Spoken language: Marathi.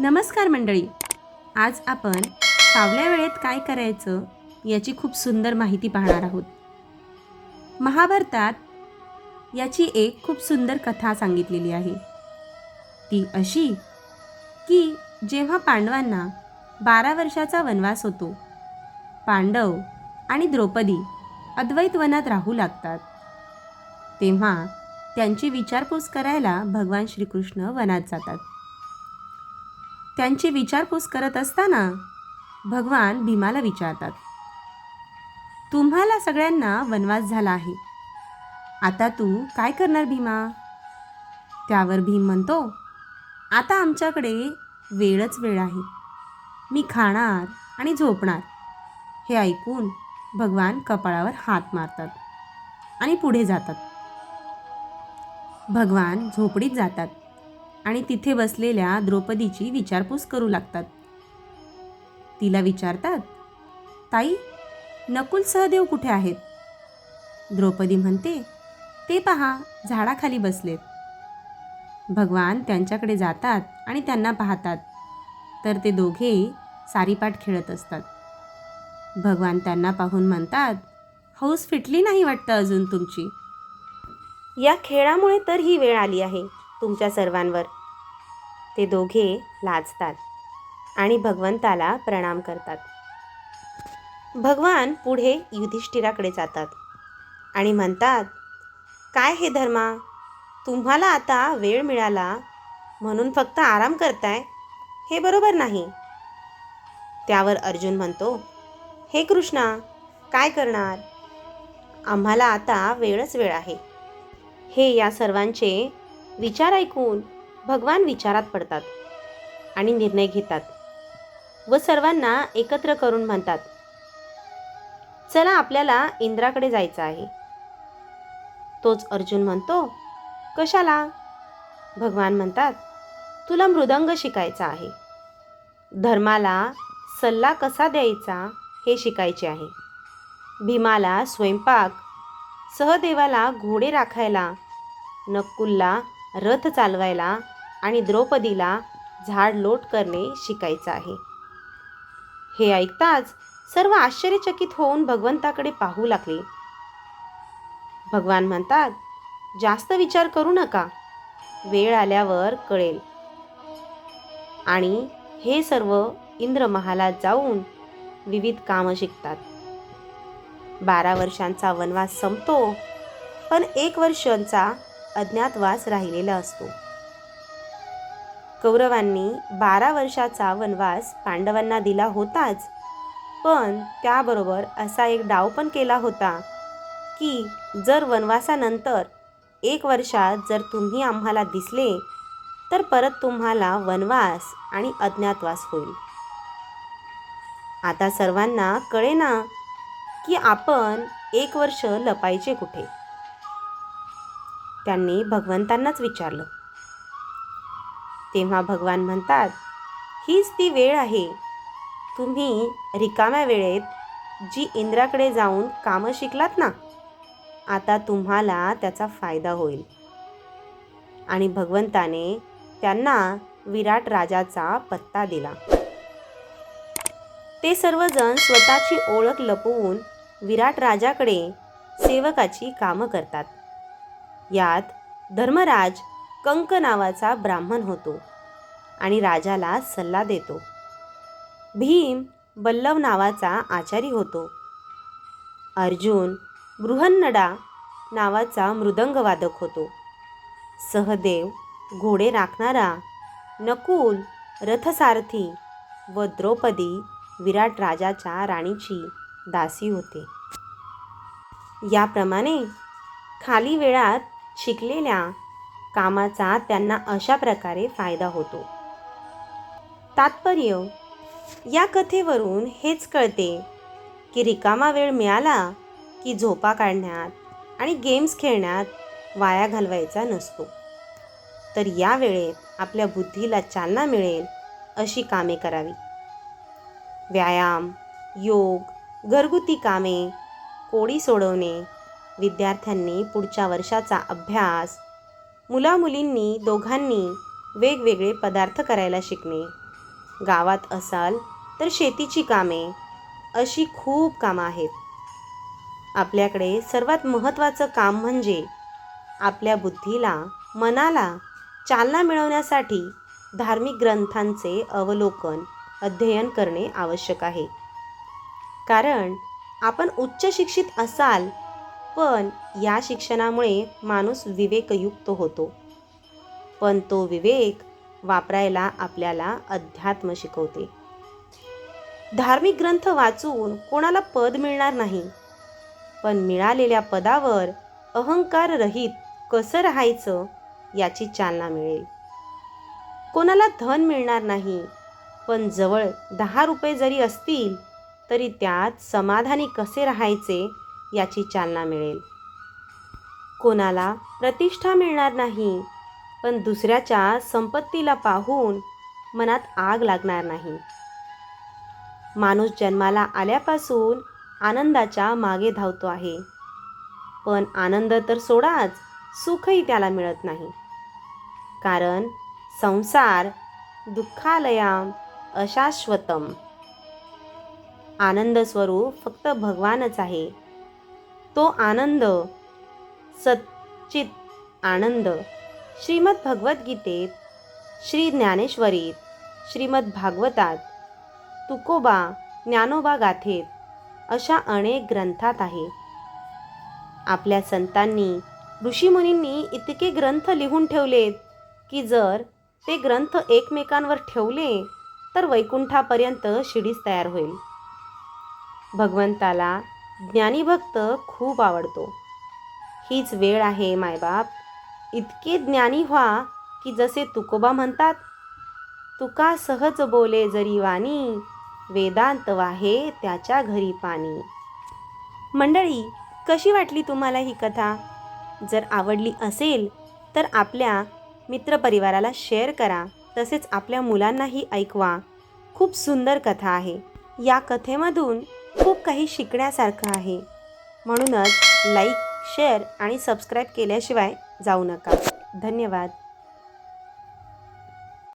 नमस्कार मंडळी. आज आपण फावल्या वेळेत काय करायचं याची खूप सुंदर माहिती पाहणार आहोत. महाभारतात याची एक खूप सुंदर कथा सांगितलेली आहे. ती अशी की जेव्हा पांडवांना बारा वर्षाचा वनवास होतो पांडव आणि द्रौपदी अद्वैत वनात राहू लागतात. तेव्हा त्यांची विचारपूस करायला भगवान श्रीकृष्ण वनात जातात. त्यांची विचारपूस करत असताना भगवान भीमाला विचारतात तुम्हाला सगळ्यांना वनवास झाला आहे. आता तू काय करणार भीमा? त्यावर भीम म्हणतो आता आमच्याकडे वेळच वेळ आहे. मी खाणार आणि झोपणार. हे ऐकून भगवान कपाळावर हात मारतात आणि पुढे जातात. भगवान झोपडीत जातात. आणि तिथे बसलेल्या द्रौपदीची विचारपूस करू लागतात. तिला विचारतात ताई नकुल सहदेव कुठे आहेत? द्रौपदी म्हणते ते पहा झाडाखाली बसलेत. भगवान त्यांच्याकडे जातात आणि त्यांना पाहतात. तर ते दोघे सारीपाठ खेळत असतात. भगवान त्यांना पाहून म्हणतात हौस फिटली नाही वाटतं अजून तुमची. या खेळामुळे तर ही वेळ आली आहे तुमच्या सर्वांवर. ते दोघे लाजतात आणि भगवंताला प्रणाम करतात. भगवान पुढे युधिष्ठिराकडे जातात आणि म्हणतात काय हे धर्मा? तुम्हाला आता वेळ मिळाला म्हणून फक्त आराम करताय? हे बरोबर नाही. त्यावर अर्जुन म्हणतो हे कृष्णा काय करणार? आम्हाला आता वेळच वेळ आहे. हे या सर्वांचे विचार ऐकून भगवान विचारात पडतात आणि निर्णय घेतात व सर्वांना एकत्र करून म्हणतात चला आपल्याला इंद्राकडे जायचं आहे. तोच अर्जुन म्हणतो कशाला? भगवान म्हणतात तुला मृदंग शिकायचा आहे. धर्माला सल्ला कसा द्यायचा हे शिकायचे आहे. भीमाला स्वयंपाक सहदेवाला घोडे राखायला नकुलला रथ चालवायला आणि द्रौपदीला झाड लोट करणे शिकायचं आहे. हे ऐकताच सर्व आश्चर्यचकित होऊन भगवंताकडे पाहू लागले. भगवान म्हणतात जास्त विचार करू नका. वेळ आल्यावर कळेल. आणि हे सर्व इंद्र महालात जाऊन विविध कामं शिकतात. बारा वर्षांचा वनवास संपतो पण एक वर्षांचा अज्ञातवास राहिलेला असतो. कौरवांनी बारा वर्षाचा वनवास पांडवांना दिला होताच. पण त्याबरोबर असा एक डाव पण केला होता की जर वनवासानंतर एक वर्षात जर तुम्ही आम्हाला दिसले तर परत तुम्हाला वनवास आणि अज्ञातवास होईल. आता सर्वांना कळेना की आपण एक वर्ष लपायचे कुठे? त्यांनी भगवंतांनाच विचारलं. तेव्हा भगवान म्हणतात हीच ती वेळ आहे. तुम्ही रिकाम्या वेळेत जी इंद्राकडे जाऊन कामं शिकलात ना आता तुम्हाला त्याचा फायदा होईल. आणि भगवंताने त्यांना विराट राजाचा पत्ता दिला. ते सर्वजण स्वतःची ओळख लपवून विराट राजाकडे सेवकाची कामं करतात. यात धर्मराज कंक नावाचा ब्राह्मण होतो आणि राजाला सल्ला देतो. भीम बल्लव नावाचा आचारी होतो. अर्जुन बृहन्नडा नावाचा मृदंगवादक होतो. सहदेव घोडे राखणारा नकुल रथसारथी व द्रौपदी विराट राजाच्या राणीची दासी होते. याप्रमाणे खाली वेळात शिकलेल्या कामाचा त्यांना अशा प्रकारे फायदा होतो. तात्पर्य या कथेवरून हेच कळते की रिकामा वेळ मिळाला की झोपा काढण्यात आणि गेम्स खेळण्यात वाया घालवायचा नसतो. तर या वेळेत आपल्या बुद्धीला चालना मिळेल अशी कामे करावी. व्यायाम योग घरगुती कामे कोडी सोडवणे विद्यार्थ्यांनी पुढच्या वर्षाचा अभ्यास मुलामुलींनी दोघांनी वेगवेगळे पदार्थ करायला शिकणे गावात असाल तर शेतीची कामे अशी खूप कामं आहेत. आपल्याकडे सर्वात महत्त्वाचं काम म्हणजे आपल्या बुद्धीला मनाला चालना मिळवण्यासाठी धार्मिक ग्रंथांचे अवलोकन अध्ययन करणे आवश्यक आहे. कारण आपण उच्च शिक्षित असाल पण या शिक्षणामुळे माणूस विवेकयुक्त होतो. पण तो विवेक वापरायला आपल्याला अध्यात्म शिकवते. धार्मिक ग्रंथ वाचून कोणाला पद मिळणार नाही. पण मिळालेल्या पदावर अहंकार रहित कसं राहायचं याची चालना मिळेल. कोणाला धन मिळणार नाही पण जवळ दहा रुपये जरी असतील तरी त्यात समाधानी कसे राहायचे याची चालना मिळेल. कोणाला प्रतिष्ठा मिळणार नाही पण दुसऱ्याच्या संपत्तीला पाहून मनात आग लागणार नाही. माणूस जन्माला आल्यापासून आनंदाच्या मागे धावतो आहे. पण आनंद तर सोडाच सुखही त्याला मिळत नाही. कारण संसार दुःखालयाम अशाश्वतम. आनंद स्वरूप फक्त भगवानच आहे. तो आनंद. सच्चित आनंद. श्रीमद भगवद्गीतेत श्री ज्ञानेश्वरीत श्रीमद भागवतात तुकोबा ज्ञानोबा गाथेत अशा अनेक ग्रंथात आहे. आपल्या संतांनी ऋषीमुनींनी इतके ग्रंथ लिहून ठेवलेत की जर ते ग्रंथ एकमेकांवर ठेवले तर वैकुंठापर्यंत शिडीच तयार होईल. भगवंताला ज्ञानीभक्त खूप आवडतो. हीच वेळ आहे मायबाप. इतके ज्ञानी व्हा की जसे तुकोबा म्हणतात तुका सहज बोले जरी वाणी वेदांत वाहे त्याच्या घरी पाणी. मंडळी कशी वाटली तुम्हाला ही कथा? जर आवडली असेल तर आपल्या मित्रपरिवाराला शेअर करा. तसेच आपल्या मुलांनाही ऐकवा. खूप सुंदर कथा आहे. या कथेमधून खूप काही शिकण्यासारखं आहे. म्हणूनच लाईक शेअर आणि सबस्क्राईब केल्याशिवाय जाऊ नका. धन्यवाद.